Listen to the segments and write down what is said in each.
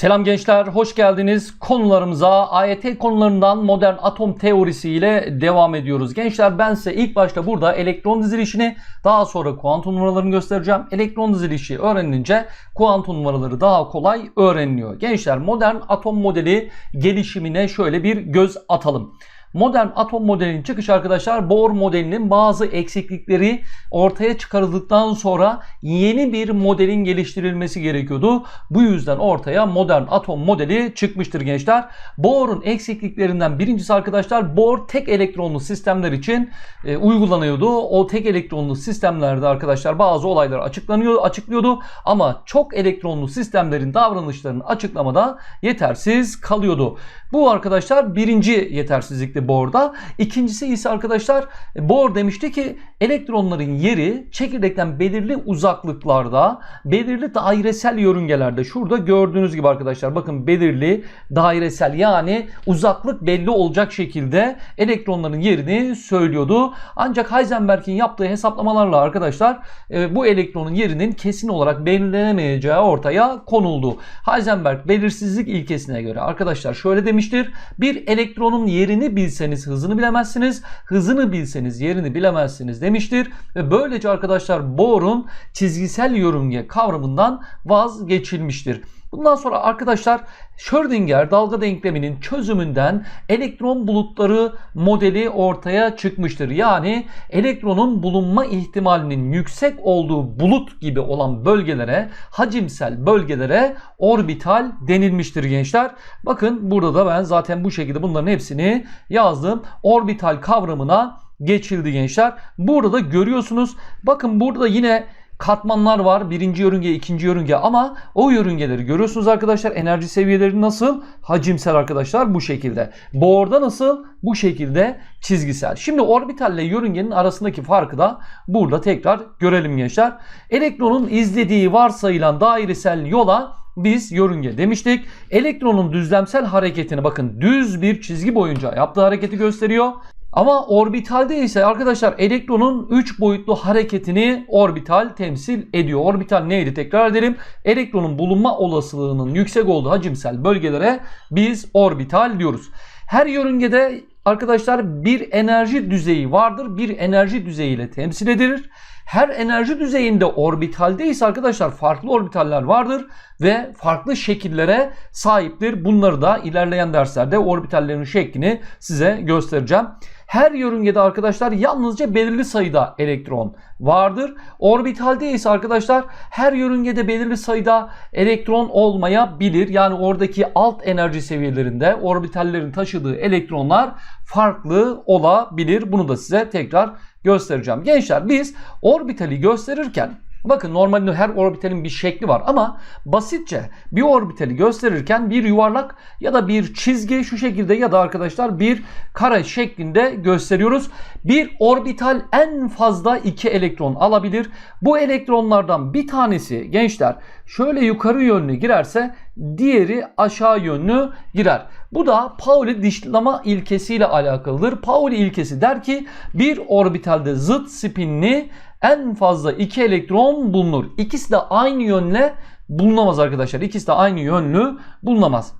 Selam gençler, hoş geldiniz. Konularımıza AYT konularından modern atom teorisi ile devam ediyoruz. Gençler ben size ilk başta burada elektron dizilişini, daha sonra kuantum numaralarını göstereceğim. Elektron dizilişi öğrenince kuantum numaraları daha kolay öğreniliyor. Gençler modern atom modeli gelişimine şöyle bir göz atalım. Modern atom modelinin çıkış arkadaşlar Bohr modelinin bazı eksiklikleri ortaya çıkarıldıktan sonra yeni bir modelin geliştirilmesi gerekiyordu. Bu yüzden ortaya modern atom modeli çıkmıştır gençler. Bohr'un eksikliklerinden birincisi arkadaşlar Bohr tek elektronlu sistemler için e, uygulanıyordu. O tek elektronlu sistemlerde arkadaşlar bazı olaylar açıklanıyor, açıklıyordu ama çok elektronlu sistemlerin davranışlarını açıklamada yetersiz kalıyordu. Bu arkadaşlar birinci yetersizlikti Bohr'da. İkincisi ise arkadaşlar Bohr demişti ki elektronların yeri çekirdekten belirli uzaklıklarda, belirli dairesel yörüngelerde şurada gördüğünüz gibi arkadaşlar bakın belirli dairesel yani uzaklık belli olacak şekilde elektronların yerini söylüyordu. Ancak Heisenberg'in yaptığı hesaplamalarla arkadaşlar e, bu elektronun yerinin kesin olarak belirlenemeyeceği ortaya konuldu. Heisenberg belirsizlik ilkesine göre arkadaşlar şöyle demiştir. Bir elektronun yerini bilseniz hızını bilemezsiniz. Hızını bilseniz yerini bilemezsiniz demiştir. Ve böylece arkadaşlar Bohr'un çizgisel yörünge kavramından vazgeçilmiştir. Bundan sonra arkadaşlar Schrödinger dalga denkleminin çözümünden elektron bulutları modeli ortaya çıkmıştır. Yani elektronun bulunma ihtimalinin yüksek olduğu bulut gibi olan bölgelere, hacimsel bölgelere orbital denilmiştir gençler. Bakın burada da ben zaten bu şekilde bunların hepsini yazdım. Orbital kavramına geçildi gençler. Burada da görüyorsunuz. Bakın burada yine katmanlar var. Birinci yörünge, ikinci yörünge ama o yörüngeleri görüyorsunuz arkadaşlar. Enerji seviyeleri nasıl? Hacimsel arkadaşlar bu şekilde. Boğorda nasıl? Bu şekilde çizgisel. Şimdi orbitalle yörüngenin arasındaki farkı da burada tekrar görelim gençler. Elektronun izlediği varsayılan dairesel yola biz yörünge demiştik. Elektronun düzlemsel hareketini bakın düz bir çizgi boyunca yaptığı hareketi gösteriyor. Ama orbitalde ise arkadaşlar elektronun 3 boyutlu hareketini orbital temsil ediyor. Orbital neydi tekrar edelim. Elektronun bulunma olasılığının yüksek olduğu hacimsel bölgelere biz orbital diyoruz. Her yörüngede arkadaşlar bir enerji düzeyi vardır. Bir enerji düzeyiyle temsil edilir. Her enerji düzeyinde orbitalde ise arkadaşlar farklı orbitaller vardır ve farklı şekillere sahiptir. Bunları da ilerleyen derslerde orbitallerin şeklini size göstereceğim. Her yörüngede arkadaşlar yalnızca belirli sayıda elektron vardır. Orbitalde ise arkadaşlar her yörüngede belirli sayıda elektron olmayabilir. Yani oradaki alt enerji seviyelerinde orbitallerin taşıdığı elektronlar farklı olabilir. Bunu da size tekrar göstereceğim. Gençler biz orbitali gösterirken Bakın normalde her orbitalin bir şekli var ama basitçe bir orbitali gösterirken bir yuvarlak ya da bir çizgi şu şekilde ya da arkadaşlar bir kare şeklinde gösteriyoruz. Bir orbital en fazla iki elektron alabilir. Bu elektronlardan bir tanesi gençler şöyle yukarı yönlü girerse diğeri aşağı yönlü girer. Bu da Pauli dışlama ilkesiyle alakalıdır. Pauli ilkesi der ki bir orbitalde zıt spinli en fazla 2 elektron bulunur. İkisi de aynı yönle bulunamaz arkadaşlar. İkisi de aynı yönlü bulunamaz.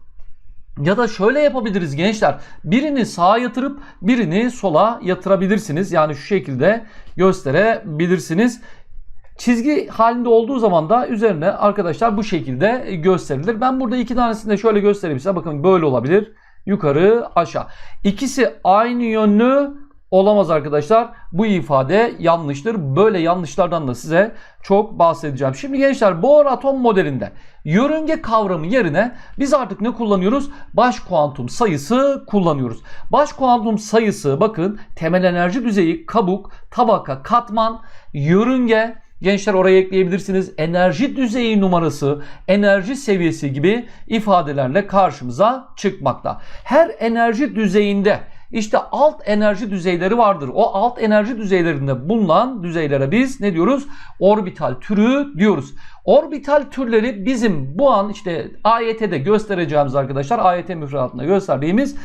Ya da şöyle yapabiliriz gençler. Birini sağa yatırıp birini sola yatırabilirsiniz. Yani şu şekilde gösterebilirsiniz. Çizgi halinde olduğu zaman da üzerine arkadaşlar bu şekilde gösterilir. Ben burada iki tanesini de şöyle göstereyim size. Bakın böyle olabilir. Yukarı aşağı. İkisi aynı yönlü olamaz arkadaşlar. Bu ifade yanlıştır. Böyle yanlışlardan da size çok bahsedeceğim. Şimdi gençler Bohr atom modelinde yörünge kavramı yerine biz artık ne kullanıyoruz? Baş kuantum sayısı kullanıyoruz. Baş kuantum sayısı bakın temel enerji düzeyi, kabuk, tabaka, katman, yörünge, Gençler oraya ekleyebilirsiniz. Enerji düzeyi numarası, enerji seviyesi gibi ifadelerle karşımıza çıkmakta. Her enerji düzeyinde işte alt enerji düzeyleri vardır. O alt enerji düzeylerinde bulunan düzeylere biz ne diyoruz? Orbital türü diyoruz. Orbital türleri bizim bu an işte AYT'de göstereceğimiz arkadaşlar AYT müfredatında gösterdiğimiz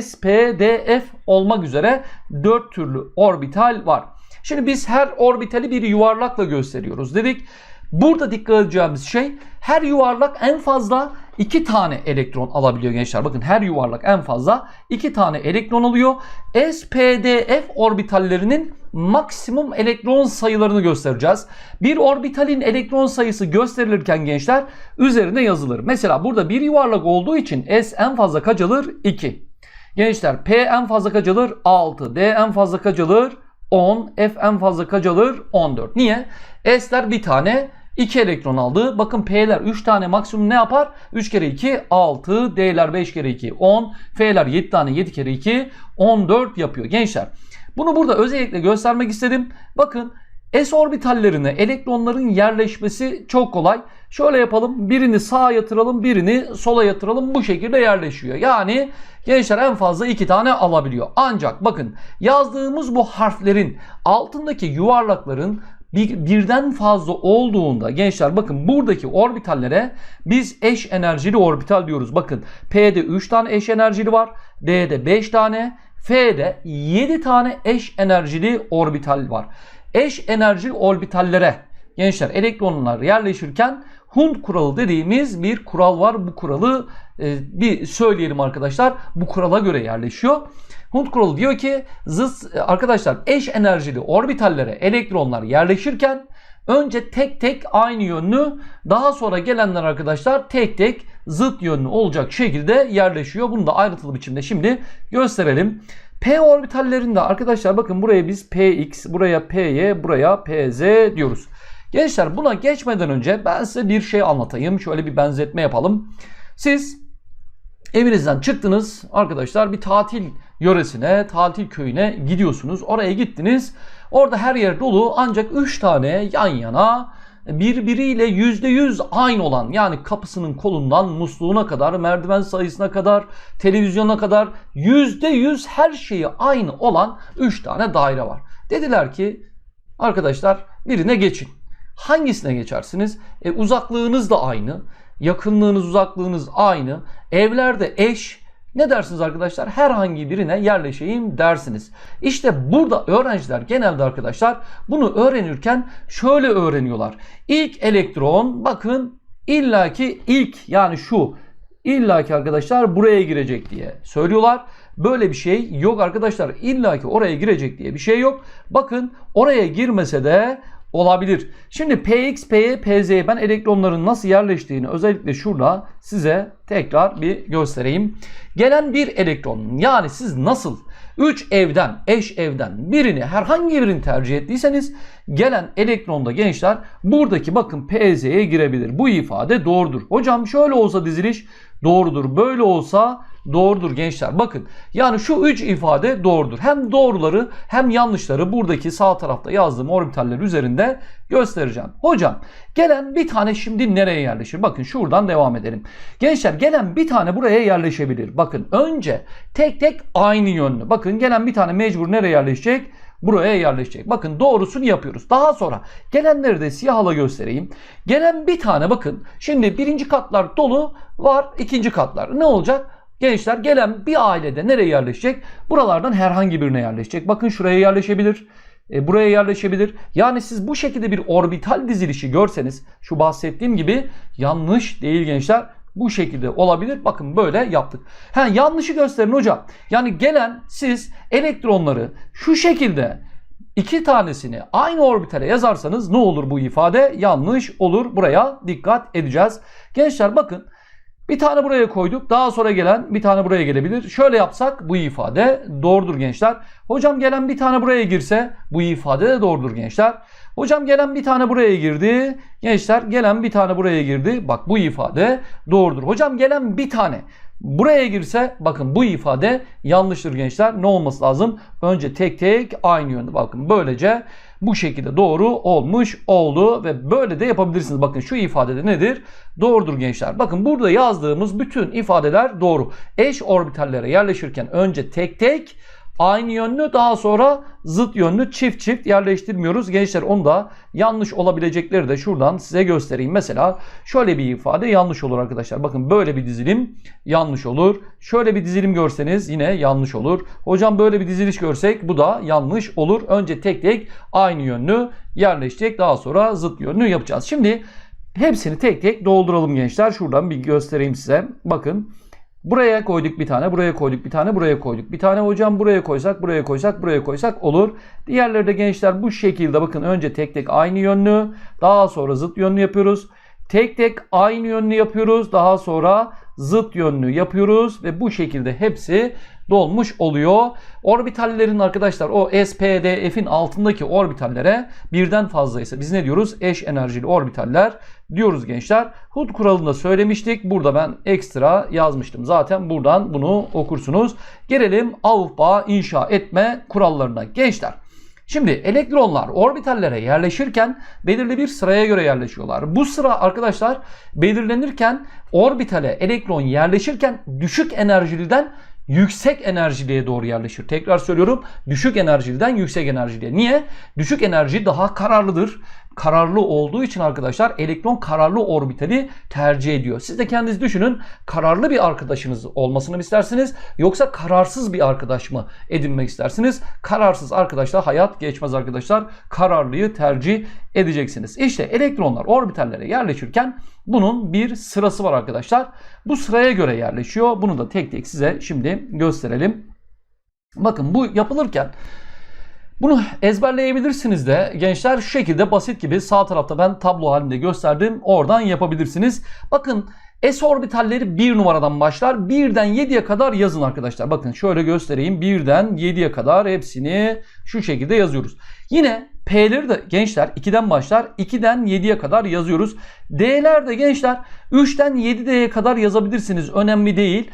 SPDF olmak üzere 4 türlü orbital var. Şimdi biz her orbitali bir yuvarlakla gösteriyoruz dedik. Burada dikkat edeceğimiz şey her yuvarlak en fazla iki tane elektron alabiliyor gençler. Bakın her yuvarlak en fazla iki tane elektron alıyor. S, P, D, F orbitallerinin maksimum elektron sayılarını göstereceğiz. Bir orbitalin elektron sayısı gösterilirken gençler üzerine yazılır. Mesela burada bir yuvarlak olduğu için S en fazla kaç alır? 2. Gençler P en fazla kaç alır? 6. D en fazla kaç alır? 10. F en fazla kaç alır? 14. Niye? S'ler bir tane 2 elektron aldı. Bakın P'ler 3 tane maksimum ne yapar? 3 kere 2 6. D'ler 5 kere 2 10. F'ler 7 tane 7 kere 2 14 yapıyor. Gençler bunu burada özellikle göstermek istedim. Bakın S orbitallerine elektronların yerleşmesi çok kolay. Şöyle yapalım. Birini sağa yatıralım, birini sola yatıralım. Bu şekilde yerleşiyor. Yani gençler en fazla iki tane alabiliyor. Ancak bakın yazdığımız bu harflerin altındaki yuvarlakların bir, birden fazla olduğunda gençler bakın buradaki orbitallere biz eş enerjili orbital diyoruz. Bakın P'de 3 tane eş enerjili var. D'de 5 tane. F'de 7 tane eş enerjili orbital var. Eş enerjili orbitallere gençler elektronlar yerleşirken Hund kuralı dediğimiz bir kural var. Bu kuralı e, bir söyleyelim arkadaşlar. Bu kurala göre yerleşiyor. Hund kuralı diyor ki zıt arkadaşlar eş enerjili orbitallere elektronlar yerleşirken önce tek tek aynı yönlü daha sonra gelenler arkadaşlar tek tek zıt yönlü olacak şekilde yerleşiyor. Bunu da ayrıntılı biçimde şimdi gösterelim. P orbitallerinde arkadaşlar bakın buraya biz Px, buraya Py, buraya Pz diyoruz. Gençler buna geçmeden önce ben size bir şey anlatayım. Şöyle bir benzetme yapalım. Siz evinizden çıktınız arkadaşlar bir tatil yöresine, tatil köyüne gidiyorsunuz. Oraya gittiniz. Orada her yer dolu ancak 3 tane yan yana birbiriyle %100 aynı olan yani kapısının kolundan musluğuna kadar, merdiven sayısına kadar, televizyona kadar %100 her şeyi aynı olan 3 tane daire var. Dediler ki arkadaşlar birine geçin. Hangisine geçersiniz? E, uzaklığınız da aynı. Yakınlığınız, uzaklığınız aynı. Evlerde eş, ne dersiniz arkadaşlar? Herhangi birine yerleşeyim dersiniz. İşte burada öğrenciler genelde arkadaşlar bunu öğrenirken şöyle öğreniyorlar. İlk elektron bakın illaki ilk yani şu illaki arkadaşlar buraya girecek diye söylüyorlar. Böyle bir şey yok arkadaşlar. illaki oraya girecek diye bir şey yok. Bakın oraya girmese de olabilir. Şimdi Px, Py, Pz'ye ben elektronların nasıl yerleştiğini özellikle şurada size tekrar bir göstereyim. Gelen bir elektron yani siz nasıl 3 evden, eş evden birini herhangi birini tercih ettiyseniz gelen elektronda gençler buradaki bakın Pz'ye girebilir. Bu ifade doğrudur. Hocam şöyle olsa diziliş doğrudur. Böyle olsa doğrudur gençler. Bakın yani şu üç ifade doğrudur. Hem doğruları hem yanlışları buradaki sağ tarafta yazdığım orbitaller üzerinde göstereceğim. Hocam gelen bir tane şimdi nereye yerleşir? Bakın şuradan devam edelim. Gençler gelen bir tane buraya yerleşebilir. Bakın önce tek tek aynı yönlü. Bakın gelen bir tane mecbur nereye yerleşecek? buraya yerleşecek. Bakın doğrusunu yapıyoruz. Daha sonra gelenleri de siyahla göstereyim. Gelen bir tane bakın. Şimdi birinci katlar dolu var. ikinci katlar. Ne olacak? Gençler gelen bir ailede nereye yerleşecek? Buralardan herhangi birine yerleşecek. Bakın şuraya yerleşebilir. E, buraya yerleşebilir. Yani siz bu şekilde bir orbital dizilişi görseniz şu bahsettiğim gibi yanlış değil gençler. Bu şekilde olabilir. Bakın böyle yaptık. Ha, yanlışı gösterin hocam. Yani gelen siz elektronları şu şekilde iki tanesini aynı orbitale yazarsanız ne olur bu ifade? Yanlış olur. Buraya dikkat edeceğiz. Gençler bakın bir tane buraya koyduk. Daha sonra gelen bir tane buraya gelebilir. Şöyle yapsak bu ifade doğrudur gençler. Hocam gelen bir tane buraya girse bu ifade de doğrudur gençler. Hocam gelen bir tane buraya girdi. Gençler gelen bir tane buraya girdi. Bak bu ifade doğrudur. Hocam gelen bir tane buraya girse bakın bu ifade yanlıştır gençler. Ne olması lazım? Önce tek tek aynı yönde. Bakın böylece bu şekilde doğru olmuş oldu ve böyle de yapabilirsiniz. Bakın şu ifadede nedir? Doğrudur gençler. Bakın burada yazdığımız bütün ifadeler doğru. Eş orbitallere yerleşirken önce tek tek aynı yönlü daha sonra zıt yönlü çift çift yerleştirmiyoruz. Gençler onu da yanlış olabilecekleri de şuradan size göstereyim. Mesela şöyle bir ifade yanlış olur arkadaşlar. Bakın böyle bir dizilim yanlış olur. Şöyle bir dizilim görseniz yine yanlış olur. Hocam böyle bir diziliş görsek bu da yanlış olur. Önce tek tek aynı yönlü yerleşecek. Daha sonra zıt yönlü yapacağız. Şimdi Hepsini tek tek dolduralım gençler. Şuradan bir göstereyim size. Bakın. Buraya koyduk bir tane, buraya koyduk bir tane, buraya koyduk. Bir tane hocam buraya koysak, buraya koysak, buraya koysak olur. Diğerleri de gençler bu şekilde bakın önce tek tek aynı yönlü, daha sonra zıt yönlü yapıyoruz. Tek tek aynı yönlü yapıyoruz, daha sonra zıt yönlü yapıyoruz ve bu şekilde hepsi dolmuş oluyor. Orbitallerin arkadaşlar o SPDF'in altındaki orbitallere birden fazlaysa biz ne diyoruz? Eş enerjili orbitaller diyoruz gençler. Hud kuralında söylemiştik. Burada ben ekstra yazmıştım. Zaten buradan bunu okursunuz. Gelelim Aufbau inşa etme kurallarına. Gençler Şimdi elektronlar orbitallere yerleşirken belirli bir sıraya göre yerleşiyorlar. Bu sıra arkadaşlar belirlenirken orbitale elektron yerleşirken düşük enerjiliden yüksek enerjiliğe doğru yerleşir. Tekrar söylüyorum düşük enerjiliden yüksek enerjiliğe. Niye? Düşük enerji daha kararlıdır. Kararlı olduğu için arkadaşlar elektron kararlı orbitali tercih ediyor. Siz de kendiniz düşünün kararlı bir arkadaşınız olmasını mı istersiniz yoksa kararsız bir arkadaş mı edinmek istersiniz? Kararsız arkadaşlar hayat geçmez arkadaşlar. Kararlıyı tercih edeceksiniz. İşte elektronlar orbitallere yerleşirken bunun bir sırası var arkadaşlar. Bu sıraya göre yerleşiyor. Bunu da tek tek size şimdi gösterelim. Bakın bu yapılırken bunu ezberleyebilirsiniz de gençler şu şekilde basit gibi sağ tarafta ben tablo halinde gösterdim. Oradan yapabilirsiniz. Bakın S orbitalleri 1 numaradan başlar. 1'den 7'ye kadar yazın arkadaşlar. Bakın şöyle göstereyim. 1'den 7'ye kadar hepsini şu şekilde yazıyoruz. Yine P'leri de gençler 2'den başlar. 2'den 7'ye kadar yazıyoruz. D'ler de gençler 3'ten 7'ye kadar yazabilirsiniz. Önemli değil.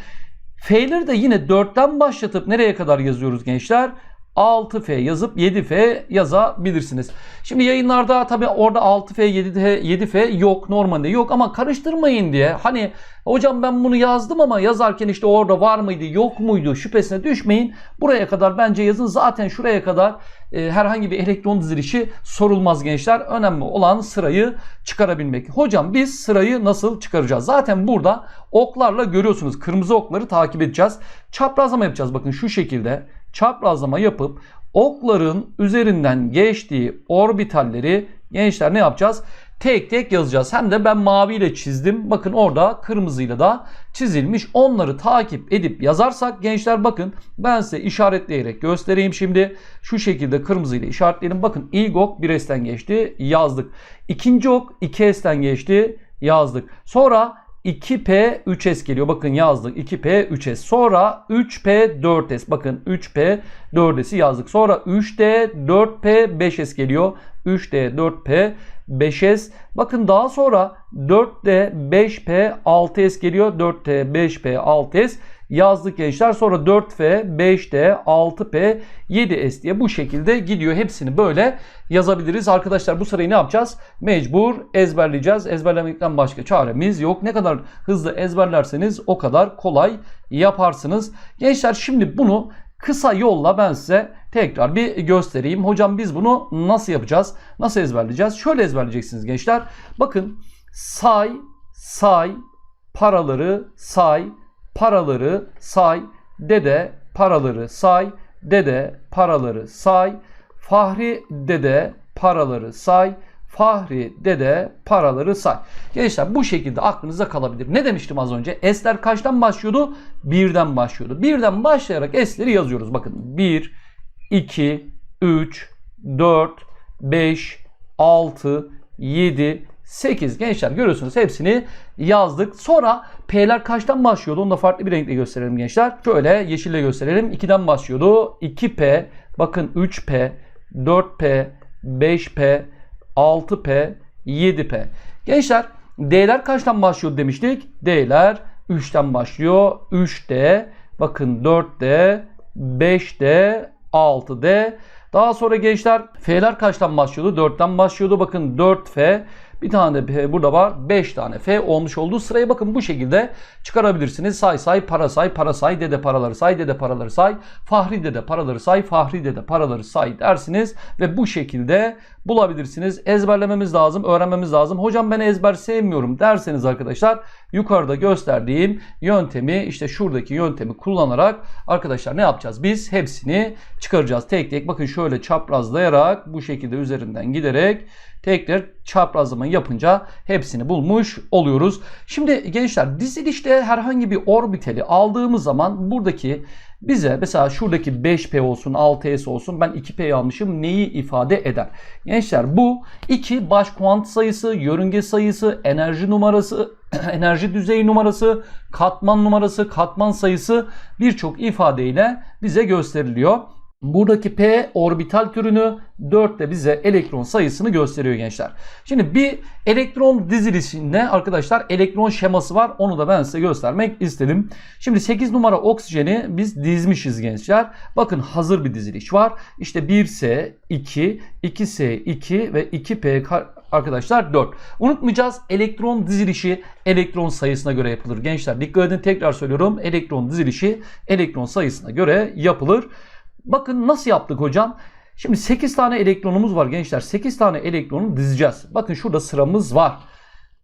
F'leri de yine 4'ten başlatıp nereye kadar yazıyoruz gençler? 6F yazıp 7F yazabilirsiniz. Şimdi yayınlarda tabi orada 6F 7F 7F yok normalde yok ama karıştırmayın diye hani hocam ben bunu yazdım ama yazarken işte orada var mıydı yok muydu şüphesine düşmeyin. Buraya kadar bence yazın zaten şuraya kadar e, herhangi bir elektron dizilişi sorulmaz gençler. Önemli olan sırayı çıkarabilmek. Hocam biz sırayı nasıl çıkaracağız? Zaten burada oklarla görüyorsunuz kırmızı okları takip edeceğiz. Çaprazlama yapacağız bakın şu şekilde çaprazlama yapıp okların üzerinden geçtiği orbitalleri gençler ne yapacağız? Tek tek yazacağız. Hem de ben maviyle çizdim. Bakın orada kırmızıyla da çizilmiş. Onları takip edip yazarsak gençler bakın ben size işaretleyerek göstereyim şimdi. Şu şekilde kırmızıyla işaretleyelim. Bakın ilk ok 1S'ten geçti yazdık. İkinci ok 2S'ten geçti yazdık. Sonra 2P 3S geliyor. Bakın yazdık. 2P 3S. Sonra 3P 4S. Bakın 3P 4S'i yazdık. Sonra 3D 4P 5S geliyor. 3D 4P 5S. Bakın daha sonra 4D 5P 6S geliyor. 4D 5P 6S yazdık gençler. Sonra 4F, 5D, 6P, 7S diye bu şekilde gidiyor. Hepsini böyle yazabiliriz. Arkadaşlar bu sırayı ne yapacağız? Mecbur ezberleyeceğiz. Ezberlemekten başka çaremiz yok. Ne kadar hızlı ezberlerseniz o kadar kolay yaparsınız. Gençler şimdi bunu kısa yolla ben size tekrar bir göstereyim. Hocam biz bunu nasıl yapacağız? Nasıl ezberleyeceğiz? Şöyle ezberleyeceksiniz gençler. Bakın say, say, paraları say, paraları say, dede paraları say, dede paraları say, Fahri dede paraları say, Fahri dede paraları say. Gençler bu şekilde aklınıza kalabilir. Ne demiştim az önce? S'ler kaçtan başlıyordu? Birden başlıyordu. Birden başlayarak S'leri yazıyoruz. Bakın 1, 2, 3, 4, 5, 6, 7, 8 gençler görüyorsunuz hepsini yazdık. Sonra P'ler kaçtan başlıyordu? Onu da farklı bir renkle gösterelim gençler. Şöyle yeşille gösterelim. 2'den başlıyordu. 2P, bakın 3P, 4P, 5P, 6P, 7P. Gençler D'ler kaçtan başlıyor demiştik? D'ler 3'ten başlıyor. 3D, bakın 4D, 5D, 6D. Daha sonra gençler F'ler kaçtan başlıyordu? 4'ten başlıyordu. Bakın 4F, bir tane de burada var. 5 tane F olmuş olduğu sıraya bakın bu şekilde çıkarabilirsiniz. Say say para say para say dede paraları say dede paraları say. Fahri dede paraları say Fahri dede paraları say dersiniz. Ve bu şekilde bulabilirsiniz. Ezberlememiz lazım, öğrenmemiz lazım. Hocam ben ezber sevmiyorum derseniz arkadaşlar yukarıda gösterdiğim yöntemi işte şuradaki yöntemi kullanarak arkadaşlar ne yapacağız? Biz hepsini çıkaracağız. Tek tek bakın şöyle çaprazlayarak bu şekilde üzerinden giderek tekrar çaprazlama yapınca hepsini bulmuş oluyoruz. Şimdi gençler dizilişte herhangi bir orbitali aldığımız zaman buradaki bize mesela şuradaki 5P olsun 6S olsun ben 2P'yi almışım neyi ifade eder? Gençler bu iki baş kuant sayısı, yörünge sayısı, enerji numarası, enerji düzeyi numarası, katman numarası, katman sayısı birçok ifadeyle bize gösteriliyor. Buradaki P orbital türünü 4 de bize elektron sayısını gösteriyor gençler. Şimdi bir elektron dizilişinde arkadaşlar elektron şeması var. Onu da ben size göstermek istedim. Şimdi 8 numara oksijeni biz dizmişiz gençler. Bakın hazır bir diziliş var. İşte 1S, 2, 2S2 ve 2P arkadaşlar 4. Unutmayacağız elektron dizilişi elektron sayısına göre yapılır. Gençler dikkat edin tekrar söylüyorum. Elektron dizilişi elektron sayısına göre yapılır. Bakın nasıl yaptık hocam? Şimdi 8 tane elektronumuz var gençler. 8 tane elektronu dizeceğiz. Bakın şurada sıramız var.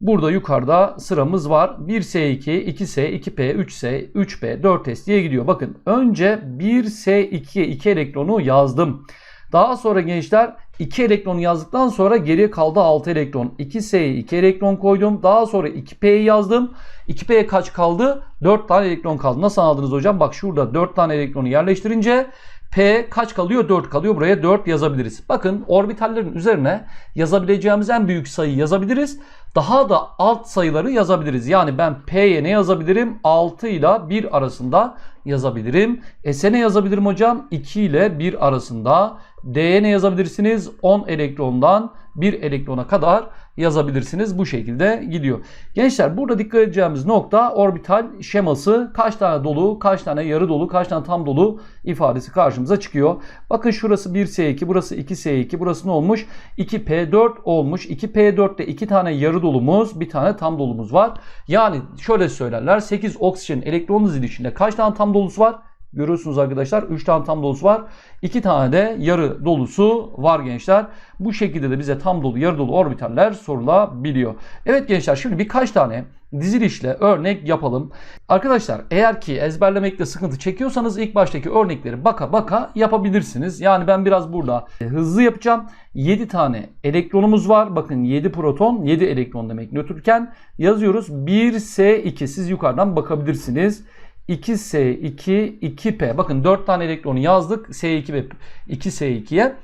Burada yukarıda sıramız var. 1S2, 2S, 2P, 3S, 3P, 4S diye gidiyor. Bakın önce 1S2'ye 2 elektronu yazdım. Daha sonra gençler 2 elektronu yazdıktan sonra geriye kaldı 6 elektron. 2S'ye 2 elektron koydum. Daha sonra 2P'yi yazdım. 2P'ye kaç kaldı? 4 tane elektron kaldı. Nasıl aldınız hocam? Bak şurada 4 tane elektronu yerleştirince P kaç kalıyor? 4 kalıyor. Buraya 4 yazabiliriz. Bakın orbitallerin üzerine yazabileceğimiz en büyük sayıyı yazabiliriz. Daha da alt sayıları yazabiliriz. Yani ben P'ye ne yazabilirim? 6 ile 1 arasında yazabilirim. S'e ne yazabilirim hocam? 2 ile 1 arasında. D'ye ne yazabilirsiniz? 10 elektrondan 1 elektrona kadar yazabilirsiniz. Bu şekilde gidiyor. Gençler burada dikkat edeceğimiz nokta orbital şeması. Kaç tane dolu, kaç tane yarı dolu, kaç tane tam dolu ifadesi karşımıza çıkıyor. Bakın şurası 1S2, burası 2S2, burası ne olmuş? 2P4 olmuş. 2P4'te 2 tane yarı dolumuz, bir tane tam dolumuz var. Yani şöyle söylerler 8 oksijen elektron dizilişinde kaç tane tam dolusu var? Görüyorsunuz arkadaşlar 3 tane tam dolusu var. 2 tane de yarı dolusu var gençler. Bu şekilde de bize tam dolu yarı dolu orbitaller sorulabiliyor. Evet gençler şimdi birkaç tane dizilişle örnek yapalım. Arkadaşlar eğer ki ezberlemekte sıkıntı çekiyorsanız ilk baştaki örnekleri baka baka yapabilirsiniz. Yani ben biraz burada hızlı yapacağım. 7 tane elektronumuz var. Bakın 7 proton 7 elektron demek nötrken yazıyoruz. 1S2 siz yukarıdan bakabilirsiniz. 2S2, 2P. Bakın 4 tane elektronu yazdık. S2 ve 2S2'ye.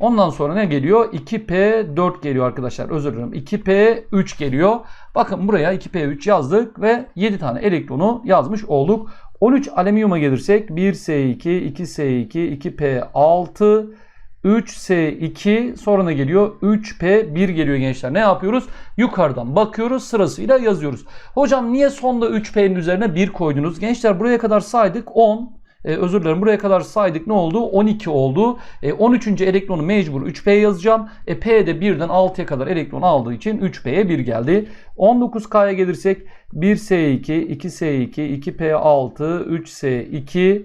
Ondan sonra ne geliyor? 2P4 geliyor arkadaşlar. Özür dilerim. 2P3 geliyor. Bakın buraya 2P3 yazdık ve 7 tane elektronu yazmış olduk. 13 alüminyuma gelirsek 1S2, 2S2, 2P6, 3S2 sonra geliyor? 3P1 geliyor gençler. Ne yapıyoruz? Yukarıdan bakıyoruz sırasıyla yazıyoruz. Hocam niye sonda 3P'nin üzerine 1 koydunuz? Gençler buraya kadar saydık 10. Ee, özür dilerim buraya kadar saydık ne oldu? 12 oldu. Ee, 13. elektronu mecbur 3P yazacağım. E, P de 1'den 6'ya kadar elektron aldığı için 3P'ye 1 geldi. 19K'ya gelirsek 1S2, 2S2, 2P6, 3S2,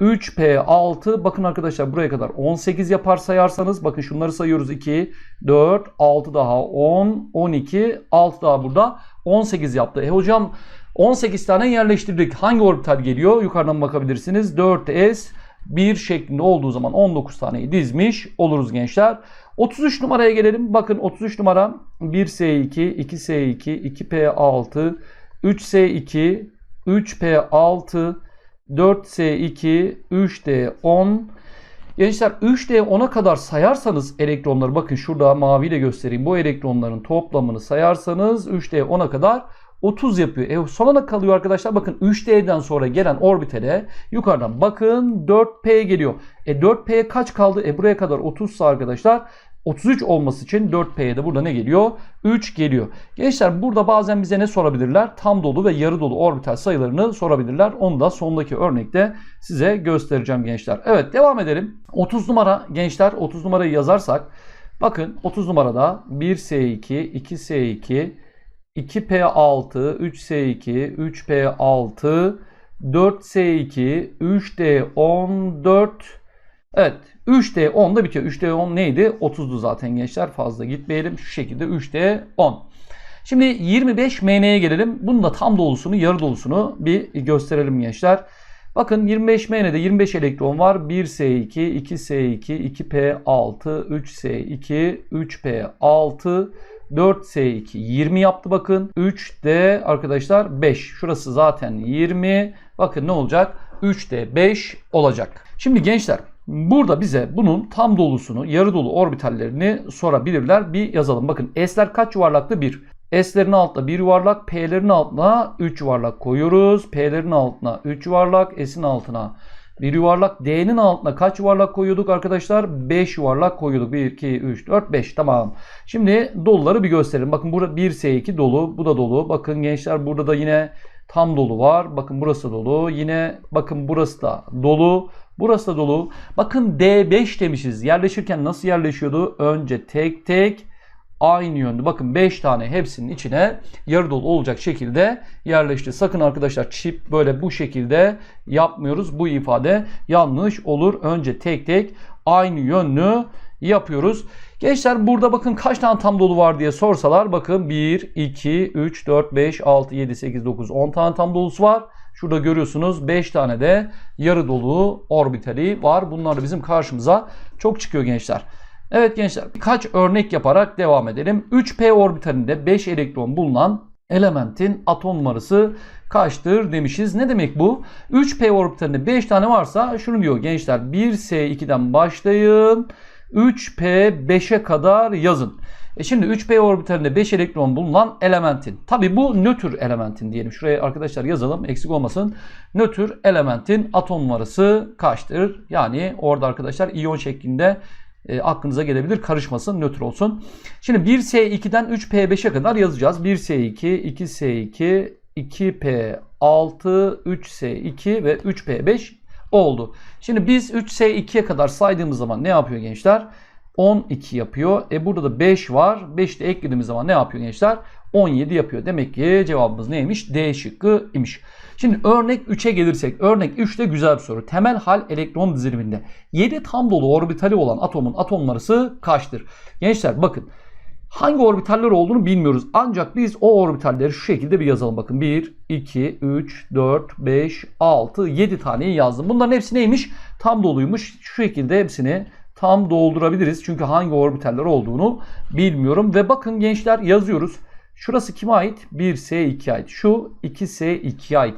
3P6 bakın arkadaşlar buraya kadar 18 yapar sayarsanız bakın şunları sayıyoruz 2 4 6 daha 10 12 6 daha burada 18 yaptı. E hocam 18 tane yerleştirdik. Hangi orbital geliyor? Yukarıdan bakabilirsiniz. 4S 1 şeklinde olduğu zaman 19 taneyi dizmiş oluruz gençler. 33 numaraya gelelim. Bakın 33 numara 1S2, 2S2, 2P6, 3S2, 3P6, 4S2, 3D10. Gençler 3D 10'a kadar sayarsanız elektronları bakın şurada maviyle göstereyim. Bu elektronların toplamını sayarsanız 3D 10'a kadar 30 yapıyor. E sonuna kalıyor arkadaşlar. Bakın 3D'den sonra gelen orbitale yukarıdan bakın 4P geliyor. E 4P kaç kaldı? E buraya kadar 30 arkadaşlar 33 olması için 4P'ye de burada ne geliyor? 3 geliyor. Gençler burada bazen bize ne sorabilirler? Tam dolu ve yarı dolu orbital sayılarını sorabilirler. Onu da sondaki örnekte size göstereceğim gençler. Evet devam edelim. 30 numara gençler 30 numarayı yazarsak bakın 30 numarada 1S2, 2S2, 2P6, 3S2, 3P6, 4S2, 3D14, Evet 3D 10'da bitiyor. 3D 10 neydi? 30'du zaten gençler. Fazla gitmeyelim. Şu şekilde 3D 10. Şimdi 25 MN'ye gelelim. Bunun da tam dolusunu, yarı dolusunu bir gösterelim gençler. Bakın 25 MN'de 25 elektron var. 1S2, 2S2, 2P6, 3S2, 3P6, 4S2 20 yaptı bakın. 3D arkadaşlar 5. Şurası zaten 20. Bakın ne olacak? 3D 5 olacak. Şimdi gençler burada bize bunun tam dolusunu, yarı dolu orbitallerini sorabilirler. Bir yazalım. Bakın S'ler kaç yuvarlaktı? 1. S'lerin altına 1 yuvarlak, P'lerin altına 3 yuvarlak koyuyoruz. P'lerin altına 3 yuvarlak, S'in altına 1 yuvarlak. D'nin altına kaç yuvarlak koyuyorduk arkadaşlar? 5 yuvarlak koyuyorduk. 1, 2, 3, 4, 5. Tamam. Şimdi doluları bir gösterelim. Bakın burada 1S2 dolu. Bu da dolu. Bakın gençler burada da yine tam dolu var. Bakın burası dolu. Yine bakın burası da dolu. Burası da dolu. Bakın D5 demişiz. Yerleşirken nasıl yerleşiyordu? Önce tek tek aynı yönde. Bakın 5 tane hepsinin içine yarı dolu olacak şekilde yerleşti. Sakın arkadaşlar çip böyle bu şekilde yapmıyoruz. Bu ifade yanlış olur. Önce tek tek aynı yönlü yapıyoruz. Gençler burada bakın kaç tane tam dolu var diye sorsalar bakın 1, 2, 3, 4, 5, 6, 7, 8, 9, 10 tane tam dolusu var. Şurada görüyorsunuz 5 tane de yarı dolu orbitali var. Bunlar da bizim karşımıza çok çıkıyor gençler. Evet gençler birkaç örnek yaparak devam edelim. 3p orbitalinde 5 elektron bulunan elementin atom numarası kaçtır demişiz. Ne demek bu? 3p orbitalinde 5 tane varsa şunu diyor gençler 1s2'den başlayın 3p5'e kadar yazın. E şimdi 3p orbitalinde 5 elektron bulunan elementin. Tabi bu nötr elementin diyelim. Şuraya arkadaşlar yazalım eksik olmasın. Nötr elementin atom numarası kaçtır? Yani orada arkadaşlar iyon şeklinde e, aklınıza gelebilir. Karışmasın, nötr olsun. Şimdi 1S2'den 3P5'e kadar yazacağız. 1S2, 2S2, 2P6, 3S2 ve 3P5 oldu. Şimdi biz 3S2'ye kadar saydığımız zaman ne yapıyor gençler? 12 yapıyor. E burada da 5 var. 5 de eklediğimiz zaman ne yapıyor gençler? 17 yapıyor. Demek ki cevabımız neymiş? D şıkkı imiş. Şimdi örnek 3'e gelirsek. Örnek 3 de güzel bir soru. Temel hal elektron diziliminde 7 tam dolu orbitali olan atomun atom numarası kaçtır? Gençler bakın. Hangi orbitaller olduğunu bilmiyoruz. Ancak biz o orbitalleri şu şekilde bir yazalım. Bakın 1, 2, 3, 4, 5, 6, 7 taneyi yazdım. Bunların hepsi neymiş? Tam doluymuş. Şu şekilde hepsini tam doldurabiliriz. Çünkü hangi orbitaller olduğunu bilmiyorum. Ve bakın gençler yazıyoruz. Şurası kime ait? 1S2'ye ait. Şu 2S2'ye ait.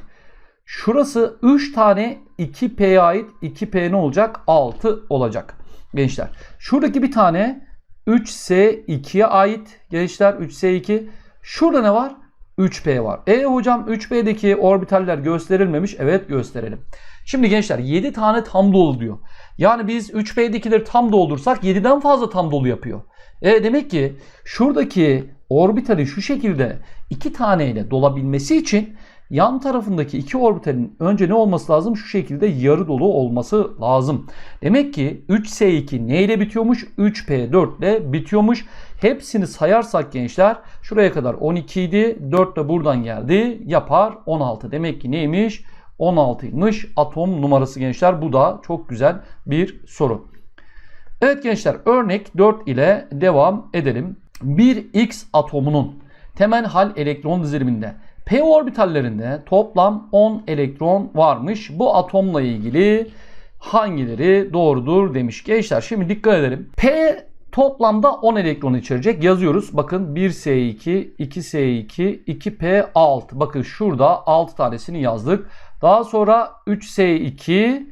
Şurası 3 tane 2P'ye ait. 2P ne olacak? 6 olacak. Gençler. Şuradaki bir tane 3S2'ye ait. Gençler 3S2. Şurada ne var? 3P var. E hocam 3P'deki orbitaller gösterilmemiş. Evet gösterelim. Şimdi gençler 7 tane tam dolu diyor. Yani biz 3P'dekileri tam doldursak 7'den fazla tam dolu yapıyor. E demek ki şuradaki orbitali şu şekilde iki taneyle dolabilmesi için yan tarafındaki iki orbitalin önce ne olması lazım? Şu şekilde yarı dolu olması lazım. Demek ki 3S2 ne ile bitiyormuş? 3P4 ile bitiyormuş. Hepsini sayarsak gençler şuraya kadar 12 idi. 4 de buradan geldi. Yapar 16. Demek ki neymiş? 16'ymış atom numarası gençler. Bu da çok güzel bir soru. Evet gençler örnek 4 ile devam edelim. Bir X atomunun temel hal elektron diziliminde p orbitallerinde toplam 10 elektron varmış. Bu atomla ilgili hangileri doğrudur demiş. Gençler şimdi dikkat edelim. P toplamda 10 elektron içerecek. Yazıyoruz. Bakın 1S2, 2S2, 2P6. Bakın şurada 6 tanesini yazdık. Daha sonra 3S2,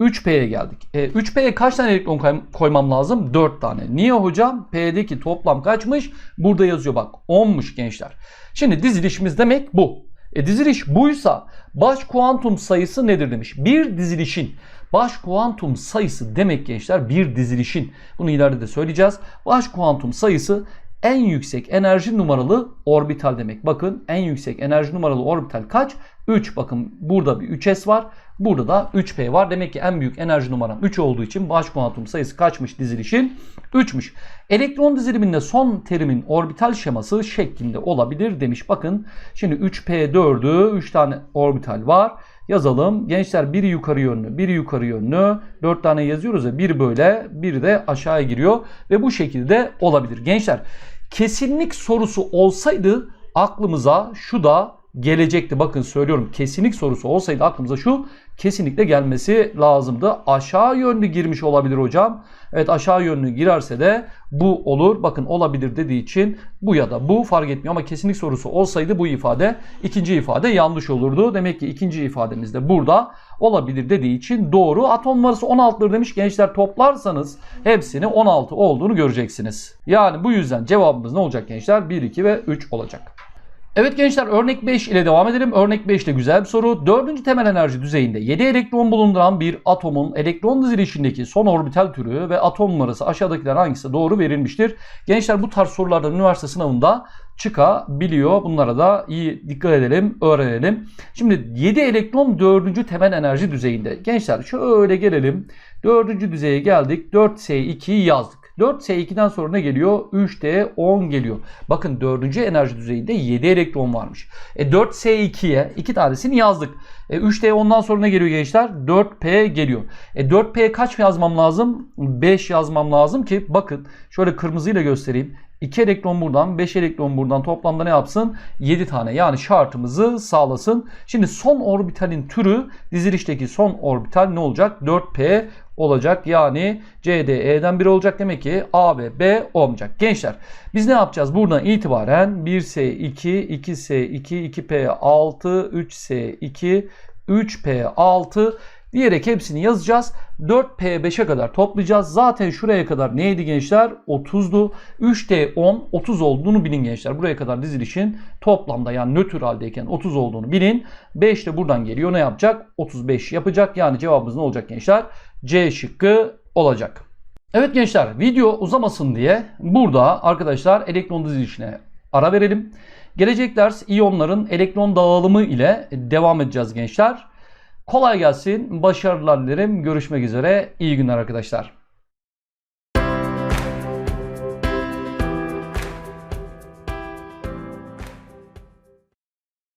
3P'ye geldik. E, 3P'ye kaç tane elektron koy- koymam lazım? 4 tane. Niye hocam? P'deki toplam kaçmış? Burada yazıyor bak. 10'muş gençler. Şimdi dizilişimiz demek bu. E, diziliş buysa baş kuantum sayısı nedir demiş. Bir dizilişin baş kuantum sayısı demek gençler bir dizilişin. Bunu ileride de söyleyeceğiz. Baş kuantum sayısı en yüksek enerji numaralı orbital demek. Bakın en yüksek enerji numaralı orbital kaç? 3. Bakın burada bir 3s var. Burada da 3p var. Demek ki en büyük enerji numaram 3 olduğu için baş kuantum sayısı kaçmış dizilişin? 3'müş. Elektron diziliminde son terimin orbital şeması şeklinde olabilir demiş. Bakın şimdi 3p4'ü 3 tane orbital var. Yazalım. Gençler biri yukarı yönlü, biri yukarı yönlü. 4 tane yazıyoruz ya. Biri böyle, biri de aşağıya giriyor. Ve bu şekilde olabilir. Gençler kesinlik sorusu olsaydı aklımıza şu da gelecekti. Bakın söylüyorum kesinlik sorusu olsaydı aklımıza şu kesinlikle gelmesi lazımdı. Aşağı yönlü girmiş olabilir hocam. Evet aşağı yönlü girerse de bu olur. Bakın olabilir dediği için bu ya da bu fark etmiyor ama kesinlik sorusu olsaydı bu ifade ikinci ifade yanlış olurdu. Demek ki ikinci ifademiz de burada olabilir dediği için doğru. Atom numarası 16'dır demiş. Gençler toplarsanız hepsini 16 olduğunu göreceksiniz. Yani bu yüzden cevabımız ne olacak gençler? 1, 2 ve 3 olacak. Evet gençler örnek 5 ile devam edelim. Örnek 5 de güzel bir soru. Dördüncü temel enerji düzeyinde 7 elektron bulunduran bir atomun elektron dizilişindeki son orbital türü ve atom numarası aşağıdakiler hangisi doğru verilmiştir? Gençler bu tarz sorulardan üniversite sınavında çıkabiliyor. Bunlara da iyi dikkat edelim, öğrenelim. Şimdi 7 elektron 4. temel enerji düzeyinde. Gençler şöyle gelelim. 4. düzeye geldik. 4S2'yi yazdık. 4S2'den sonra ne geliyor? 3D10 geliyor. Bakın 4. enerji düzeyinde 7 elektron varmış. E 4S2'ye 2 tanesini yazdık. E 3D10'dan sonra ne geliyor gençler? 4P geliyor. E 4P kaç yazmam lazım? 5 yazmam lazım ki bakın şöyle kırmızıyla göstereyim. 2 elektron buradan, 5 elektron buradan toplamda ne yapsın? 7 tane. Yani şartımızı sağlasın. Şimdi son orbitalin türü dizilişteki son orbital ne olacak? 4P olacak. Yani CDE'den biri olacak. Demek ki A ve B olmayacak. Gençler biz ne yapacağız? Buradan itibaren 1S2, 2S2, 2P6, 3S2, 3P6 diyerek hepsini yazacağız. 4P5'e kadar toplayacağız. Zaten şuraya kadar neydi gençler? 30'du. 3D10 30 olduğunu bilin gençler. Buraya kadar dizilişin toplamda yani nötr haldeyken 30 olduğunu bilin. 5 de buradan geliyor. Ne yapacak? 35 yapacak. Yani cevabımız ne olacak gençler? C şıkkı olacak. Evet gençler video uzamasın diye burada arkadaşlar elektron dizilişine ara verelim. Gelecek ders iyonların elektron dağılımı ile devam edeceğiz gençler. Kolay gelsin. Başarılar dilerim. Görüşmek üzere. İyi günler arkadaşlar.